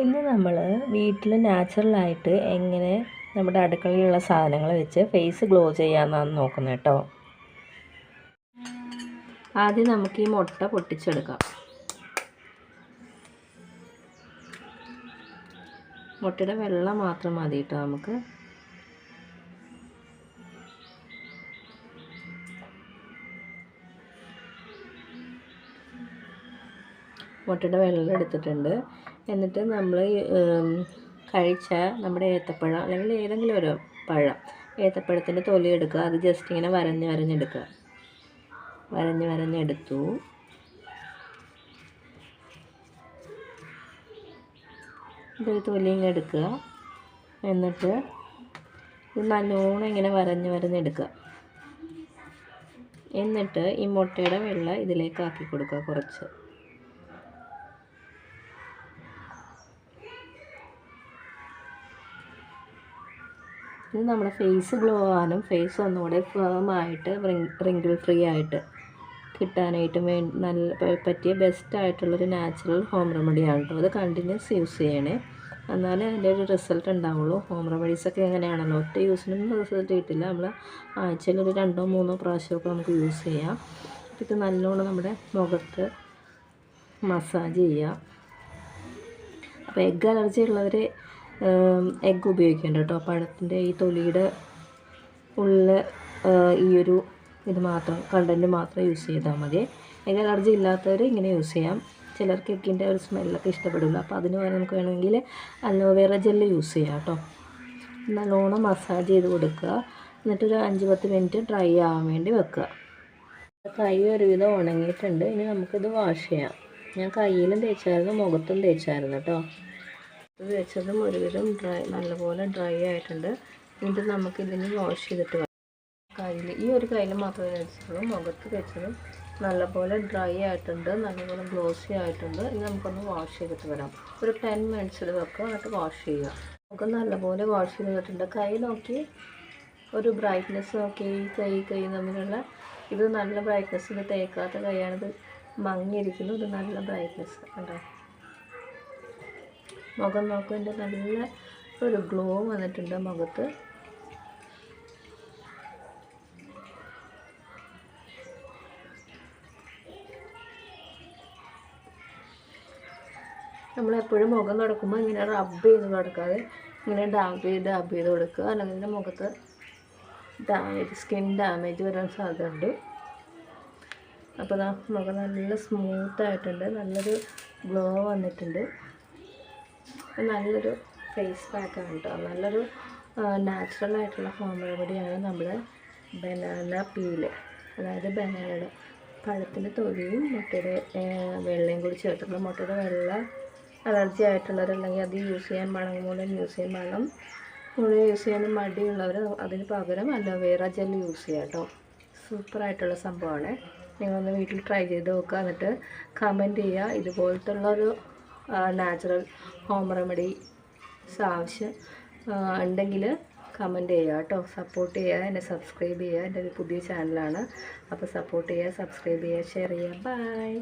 ഇന്ന് നമ്മൾ വീട്ടിൽ നാച്ചുറലായിട്ട് എങ്ങനെ നമ്മുടെ അടുക്കളയിലുള്ള സാധനങ്ങൾ വെച്ച് ഫേസ് ഗ്ലോ ചെയ്യാമെന്നാണ് നോക്കുന്നത് കേട്ടോ. ആദ്യം നമുക്ക് ഈ മുട്ട പൊട്ടിച്ചെടുക്കാം. മുട്ടയുടെ വെള്ളം മാത്രം മതി കേട്ടോ നമുക്ക്. മുട്ടയുടെ വെള്ളം എടുത്തിട്ടുണ്ട്. എന്നിട്ട് നമ്മൾ കഴിച്ച നമ്മുടെ ഏത്തപ്പഴം അല്ലെങ്കിൽ ഏതെങ്കിലും ഒരു പഴം ഏത്തപ്പഴത്തിന്റെ തൊലി എടുക്കുക. അത് ജസ്റ്റ് ഇങ്ങനെ വരഞ്ഞ് വരഞ്ഞെടുക്കുക വരഞ്ഞ് വരഞ്ഞെടുത്തു ഇതൊരു തൊലി ഇങ്ങനെ എടുക്കുക. എന്നിട്ട് ഇത് നല്ലോണം ഇങ്ങനെ വരഞ്ഞ് വരഞ്ഞെടുക്കുക എന്നിട്ട് ഈ മുട്ടയുടെ വെള്ള ഇതിലേക്ക് ആക്കി കൊടുക്കുക കുറച്ച്. ഇത് നമ്മുടെ ഫേസ് ഗ്ലോ ആവാനും ഫേസ് ഒന്നുകൂടെ ഫേമായിട്ട് റിങ്കിൾ ഫ്രീ ആയിട്ട് കിട്ടാനായിട്ട് വേ നല്ല പറ്റിയ ബെസ്റ്റായിട്ടുള്ളൊരു നാച്ചുറൽ ഹോം റെമഡിയാണ് കേട്ടോ അത് കണ്ടിന്യൂസ് യൂസ് ചെയ്യണേ. എന്നാലേ അതിന്റെ ഒരു റിസൾട്ട് ഉണ്ടാവുള്ളൂ. ഹോം റെമഡീസൊക്കെ എങ്ങനെയാണല്ലോ? ഒറ്റ യൂസിനൊന്നും റിസൾട്ട് കിട്ടില്ല. നമ്മൾ ആഴ്ചയിൽ ഒരു രണ്ടോ മൂന്നോ പ്രാവശ്യമൊക്കെ നമുക്ക് യൂസ് ചെയ്യാം. ഇത് നല്ലോണം നമ്മുടെ മുഖത്ത് മസാജ് ചെയ്യുക അപ്പോൾ എഗ്ഗ് അലർജി ഉള്ളവർ എഗ്ഗ് ഉപയോഗിക്കേണ്ട കേട്ടോ പഴത്തിന്റെ ഈ തൊലിയുടെ ഉള്ളിൽ ഈയൊരു ഇത് മാത്രം കണ്ടന്റ് മാത്രം യൂസ് ചെയ്താൽ മതി. എഗ്ഗ് അലർജി ഇല്ലാത്തവർ ഇങ്ങനെ യൂസ് ചെയ്യാം. ചിലർക്ക് എഗ്ഗിന്റെ ഒരു സ്മെല്ലൊക്കെ ഇഷ്ടപ്പെടില്ല അപ്പോൾ അതിന് പകരം നമുക്ക് വേണമെങ്കിൽ അലോവേറ ജെല്ല് യൂസ് ചെയ്യാം കേട്ടോ നല്ലോണം മസാജ് ചെയ്ത് കൊടുക്കുക. എന്നിട്ടൊരു അഞ്ച് പത്ത് മിനിറ്റ് ഡ്രൈ ആവാൻ വേണ്ടി വെക്കുക. കൈ ഒരുവിധം ഉണങ്ങിയിട്ടുണ്ട്. ഇനി നമുക്കിത് വാഷ് ചെയ്യാം. ഞാൻ കയ്യിലും തേച്ചായിരുന്നു മുഖത്തും തേച്ചായിരുന്നു കേട്ടോ ഇത് വെച്ചതും ഒരുവിധം ഡ്രൈ നല്ലപോലെ ഡ്രൈ ആയിട്ടുണ്ട്. എന്നിട്ട് നമുക്കിതിന് വാഷ് ചെയ്തിട്ട് വരാം കയ്യിൽ ഈ ഒരു കയ്യിൽ മാത്രമേ വെച്ചുള്ളൂ മുഖത്ത് വെച്ചതും നല്ലപോലെ ഡ്രൈ ആയിട്ടുണ്ട്. നല്ലപോലെ ഗ്ലോസി ആയിട്ടുണ്ട്. ഇനി നമുക്കൊന്ന് വാഷ് ചെയ്തിട്ട് വരാം. ഒരു ടെൻ മിനിറ്റ്സിൽ വെക്കുക. എന്നിട്ട് വാഷ് ചെയ്യുക. നമുക്ക് നല്ലപോലെ വാഷ് ചെയ്തിട്ടുണ്ട് കൈ നോക്കി. ഒരു ബ്രൈറ്റ്നെസ് നോക്കി. ഈ കൈ കൈ തമ്മിലുള്ള ഇത് നല്ല ബ്രൈറ്റ്നെസ് ഇത് തേക്കാത്ത കൈയാണിത് മങ്ങിയിരിക്കുന്നു. ഇത് നല്ല ബ്രൈറ്റ്നെസ് കണ്ടോ? മുഖം നോക്കുമ്പോൾ നല്ല ഒരു ഗ്ലോ വന്നിട്ടുണ്ട് മുഖത്ത്. നമ്മളെപ്പോഴും മുഖം തുടക്കുമ്പോൾ ഇങ്ങനെ റബ്ബ് ചെയ്ത് കൊടുക്കാതെ ഇങ്ങനെ ഡാബ് ചെയ്ത് ഡാബ് ചെയ്ത് കൊടുക്കുക. അല്ലെങ്കിൽ മുഖത്ത് ഡാമേജ് സ്കിൻ ഡാമേജ് വരാൻ സാധ്യതയുണ്ട്. അപ്പോൾ മുഖം നല്ല സ്മൂത്ത് ആയിട്ടുണ്ട്. നല്ലൊരു ഗ്ലോ വന്നിട്ടുണ്ട്. നല്ലൊരു ഫേസ് പാക്കാണ് കേട്ടോ നല്ലൊരു നാച്ചുറൽ ആയിട്ടുള്ള ഹോം റെമഡിയാണ് നമ്മുടെ ബനാന പീൽ അതായത് ബനാനയുടെ പഴത്തിന്റെ തൊലിയും മുട്ടയുടെ വെള്ളയും കൂടി ചേർത്തിട്ടുള്ള മുട്ടയുടെ വെള്ള അലർജി ആയിട്ടുള്ളവരുണ്ടെങ്കിൽ അത് യൂസ് ചെയ്യാൻ മണം മൂലം യൂസ് ചെയ്യാൻ മണം മുഴുവൻ യൂസ് ചെയ്യാൻ മടിയുള്ളവർ അതിന് പകരം അലോവേറ ജെൽ യൂസ് ചെയ്യാം കേട്ടോ സൂപ്പറായിട്ടുള്ള സംഭവമാണ്. നിങ്ങളൊന്ന് വീട്ടിൽ ട്രൈ ചെയ്ത് നോക്കുക എന്നിട്ട് കമന്റ് ചെയ്യുക. ഇതുപോലത്തെ ഉള്ളൊരു നാച്ചുറൽ ഹോം റെമഡീസ് ആവശ്യം. ഉണ്ടെങ്കിൽ കമന്റ് ചെയ്യുക കേട്ടോ. സപ്പോർട്ട് ചെയ്യുക. എന്നെ സബ്സ്ക്രൈബ് ചെയ്യുക. എന്റെ ഒരു പുതിയ ചാനലാണ് അപ്പോൾ സപ്പോർട്ട് ചെയ്യുക സബ്സ്ക്രൈബ് ചെയ്യുക ഷെയർ ചെയ്യുക. ബൈ